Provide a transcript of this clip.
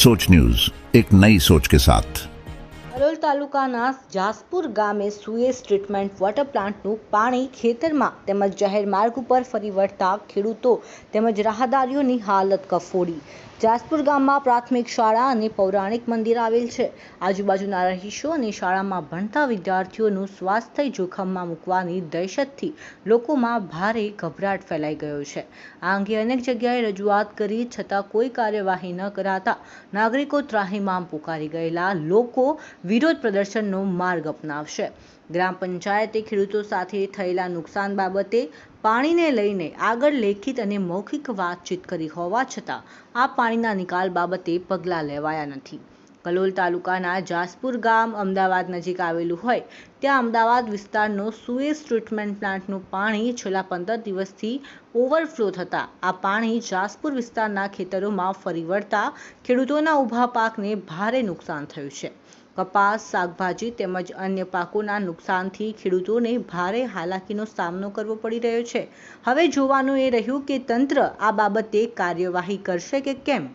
सोच न्यूज एक नई सोच के साथ હરોલ તાલુકાના જાસપુર ગામે સુએઝ ટ્રીટમેન્ટ વોટર પ્લાન્ટનું પાણી ખેતરમાં તેમજ જાહેર માર્ગ ઉપર ફરી વળતા ખેડૂતો તેમજ રાહદારીઓની હાલત કફોડી જાસપુર ગામમાં પ્રાથમિક શાળા અને પૌરાણિક મંદિર આવેલ છે. આજુબાજુના રહીશો અને શાળામાં ભણતા વિદ્યાર્થીઓનું સ્વાસ્થ્ય જોખમમાં મૂકવાની દહેશતથી લોકોમાં ભારે ગભરાટ ફેલાઈ ગયો છે. આ અંગે અનેક જગ્યાએ રજૂઆત કરી છતાં કોઈ કાર્યવાહી ન કરાતા નાગરિકો ત્રાહિમામ પુકારી ગયેલા લોકો વિરોધ પ્રદર્શનનો માર્ગ અપનાવશે. ગ્રામ પંચાયતે ખેડૂતો સાથે થયેલા નુકસાન બાબતે પાણીને લઈને આગળ લેખિત અને મૌખિક વાતચીત કરી હોવા છતાં આ પાણીના નિકાલ બાબતે પગલાં લેવાયા નથી. કલોલ તાલુકાના જાસપુર ગામ અમદાવાદ નજીક આવેલું હોય, ત્યાં અમદાવાદ વિસ્તારનો સુએઝ ટ્રીટમેન્ટ પ્લાન્ટનું પાણી છેલ્લા પંદર દિવસથી ઓવરફ્લો થતાં આ પાણી જાસપુર વિસ્તારના ખેતરોમાં ફરી વળતા ખેડૂતોના ઊભા પાકને ભારે નુકસાન થયું છે. કપાસ, શાકભાજી તેમજ અન્ય પાકોના નુકસાનથી ખેડૂતોને ભારે હાલાકીનો સામનો કરવો પડી રહ્યો છે. હવે જોવાનું એ રહ્યું કે તંત્ર આ બાબતે કાર્યવાહી કરશે કે કેમ?